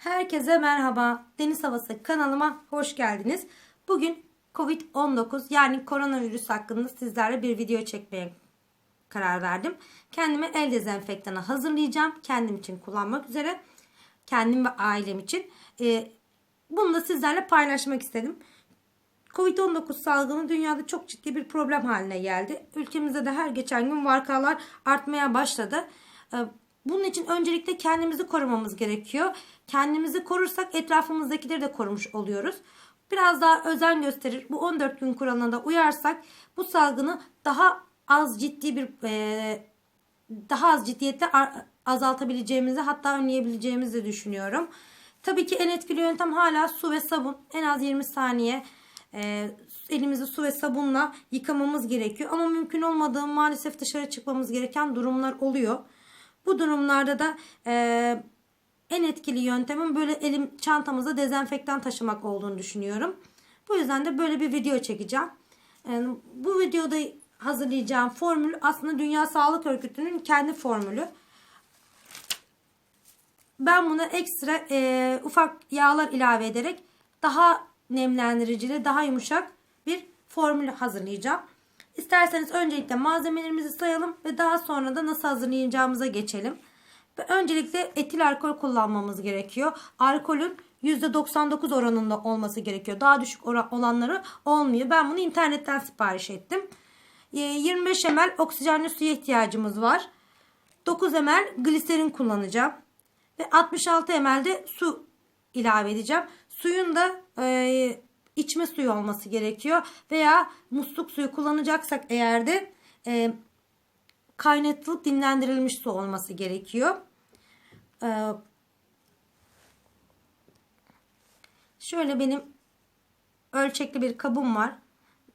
Herkese merhaba. Deniz Havası kanalıma hoş geldiniz. Bugün Covid-19 yani koronavirüs hakkında sizlerle bir video çekmeye karar verdim. Kendime el dezenfektanı hazırlayacağım. Kendim için kullanmak üzere. Kendim ve ailem için. Ee, bunu da sizlerle paylaşmak istedim. Covid-19 salgını dünyada çok ciddi bir problem haline geldi. Ülkemizde de her geçen gün vakalar artmaya başladı. Bunun için öncelikle kendimizi korumamız gerekiyor. Kendimizi korursak etrafımızdakileri de korumuş oluyoruz. Biraz daha özen gösterir. Bu 14 gün kuralına da uyarsak bu salgını daha az ciddi bir e, daha az ciddiyetle azaltabileceğimizi hatta önleyebileceğimizi düşünüyorum. Tabii ki en etkili yöntem hala su ve sabun. En az 20 saniye e, elimizi su ve sabunla yıkamamız gerekiyor. Ama mümkün olmadığı maalesef dışarı çıkmamız gereken durumlar oluyor. Bu durumlarda da e, en etkili yöntemin böyle elim çantamızda dezenfektan taşımak olduğunu düşünüyorum. Bu yüzden de böyle bir video çekeceğim. E, bu videoda hazırlayacağım formül aslında Dünya Sağlık Örgütü'nün kendi formülü. Ben buna ekstra e, ufak yağlar ilave ederek daha nemlendiricili, daha yumuşak bir formül hazırlayacağım. İsterseniz öncelikle malzemelerimizi sayalım ve daha sonra da nasıl hazırlayacağımıza geçelim. Öncelikle etil alkol kullanmamız gerekiyor. Alkolün %99 oranında olması gerekiyor. Daha düşük olanları olmuyor. Ben bunu internetten sipariş ettim. 25 ml oksijenli suya ihtiyacımız var. 9 ml gliserin kullanacağım. Ve 66 ml de su ilave edeceğim. Suyun da e, içme suyu olması gerekiyor. Veya musluk suyu kullanacaksak eğer de e, kaynatılıp dinlendirilmiş su olması gerekiyor. E, şöyle benim ölçekli bir kabım var.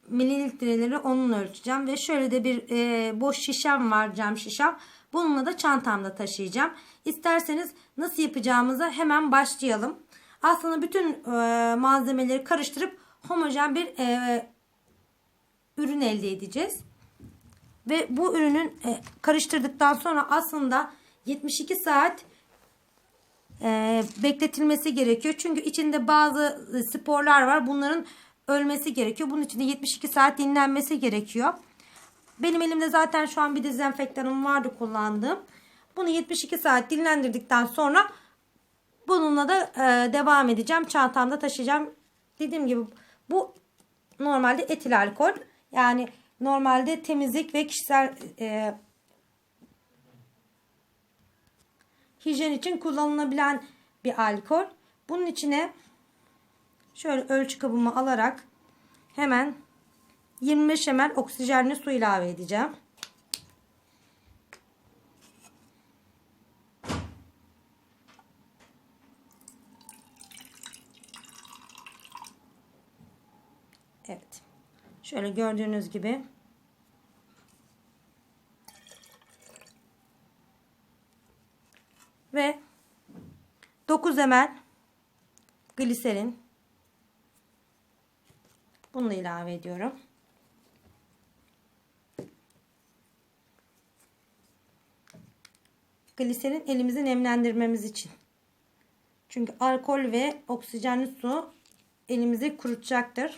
Mililitreleri onunla ölçeceğim. Ve şöyle de bir e, boş şişem var cam şişem. Bununla da çantamda taşıyacağım. İsterseniz nasıl yapacağımıza hemen başlayalım. Aslında bütün e, malzemeleri karıştırıp homojen bir e, ürün elde edeceğiz. Ve bu ürünün e, karıştırdıktan sonra aslında 72 saat bekletilmesi gerekiyor. Çünkü içinde bazı sporlar var. Bunların ölmesi gerekiyor. Bunun için de 72 saat dinlenmesi gerekiyor. Benim elimde zaten şu an bir dezenfektanım vardı kullandığım. Bunu 72 saat dinlendirdikten sonra bununla da e, devam edeceğim. Çantamda taşıyacağım. Dediğim gibi bu normalde etil alkol. Yani normalde temizlik ve kişisel e, hijyen için kullanılabilen bir alkol. Bunun içine şöyle ölçü kabımı alarak hemen 25 ml oksijenli su ilave edeceğim. Evet. Şöyle gördüğünüz gibi ve 9 ml gliserin bunu ilave ediyorum. Gliserin elimizi nemlendirmemiz için. Çünkü alkol ve oksijenli su elimizi kurutacaktır.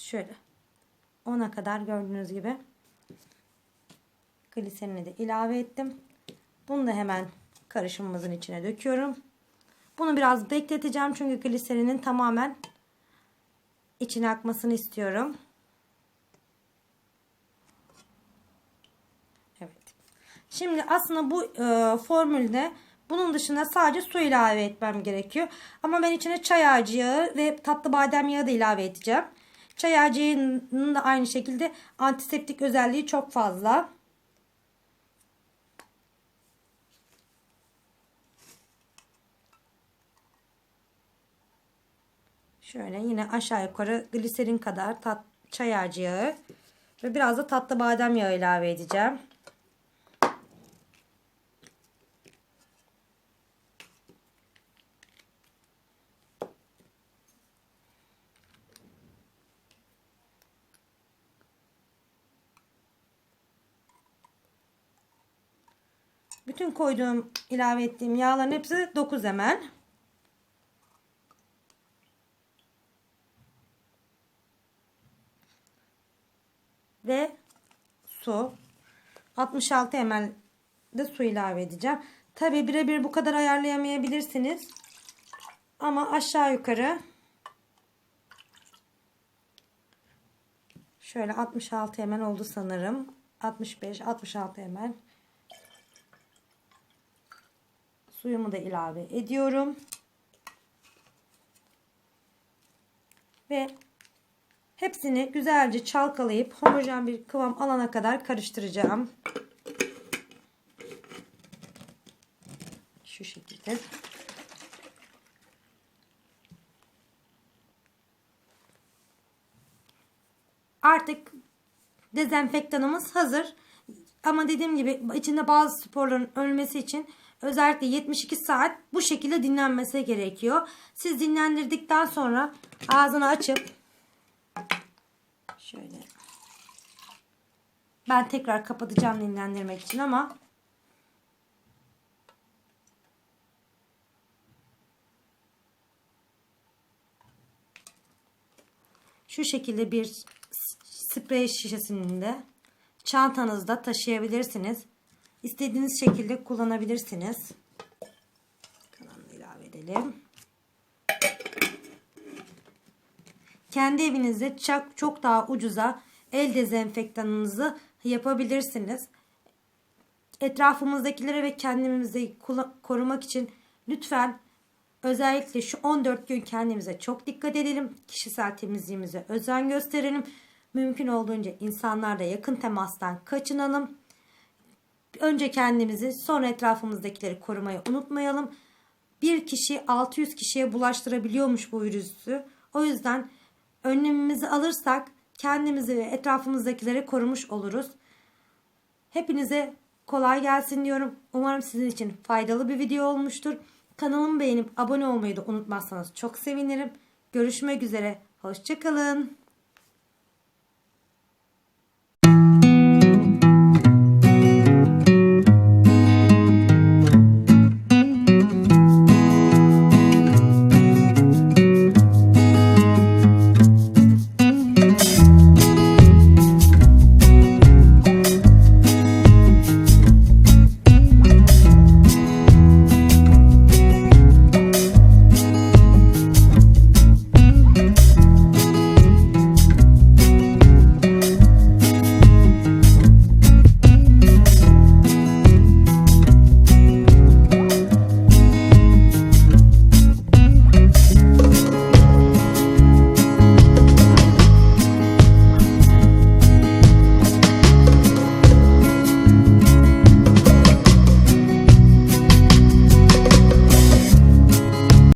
Şöyle 10'a kadar gördüğünüz gibi gliserini de ilave ettim. Bunu da hemen karışımımızın içine döküyorum. Bunu biraz bekleteceğim çünkü gliserinin tamamen içine akmasını istiyorum. Evet. Şimdi aslında bu e, formülde bunun dışında sadece su ilave etmem gerekiyor. Ama ben içine çay ağacı yağı ve tatlı badem yağı da ilave edeceğim. Çay ağacının da aynı şekilde antiseptik özelliği çok fazla. Şöyle yine aşağı yukarı gliserin kadar tat, çay ağacı yağı Ve biraz da tatlı badem yağı ilave edeceğim. Bütün koyduğum, ilave ettiğim yağların hepsi 9 ml. Ve su. 66 ml de su ilave edeceğim. Tabi birebir bu kadar ayarlayamayabilirsiniz. Ama aşağı yukarı şöyle 66 ml oldu sanırım. 65 66 ml. Suyumu da ilave ediyorum. Ve hepsini güzelce çalkalayıp homojen bir kıvam alana kadar karıştıracağım. Şu şekilde. Artık dezenfektanımız hazır. Ama dediğim gibi içinde bazı sporların ölmesi için özellikle 72 saat bu şekilde dinlenmesi gerekiyor. Siz dinlendirdikten sonra ağzını açıp şöyle ben tekrar kapatacağım dinlendirmek için ama şu şekilde bir sprey şişesinde çantanızda taşıyabilirsiniz. İstediğiniz şekilde kullanabilirsiniz. Kanalını ilave edelim. Kendi evinizde çok, çok daha ucuza el dezenfektanınızı yapabilirsiniz. Etrafımızdakileri ve kendimizi korumak için lütfen özellikle şu 14 gün kendimize çok dikkat edelim. Kişisel temizliğimize özen gösterelim. Mümkün olduğunca insanlarla yakın temastan kaçınalım. Önce kendimizi sonra etrafımızdakileri korumayı unutmayalım. Bir kişi 600 kişiye bulaştırabiliyormuş bu virüsü. O yüzden önlemimizi alırsak kendimizi ve etrafımızdakileri korumuş oluruz. Hepinize kolay gelsin diyorum. Umarım sizin için faydalı bir video olmuştur. Kanalımı beğenip abone olmayı da unutmazsanız çok sevinirim. Görüşmek üzere. Hoşçakalın.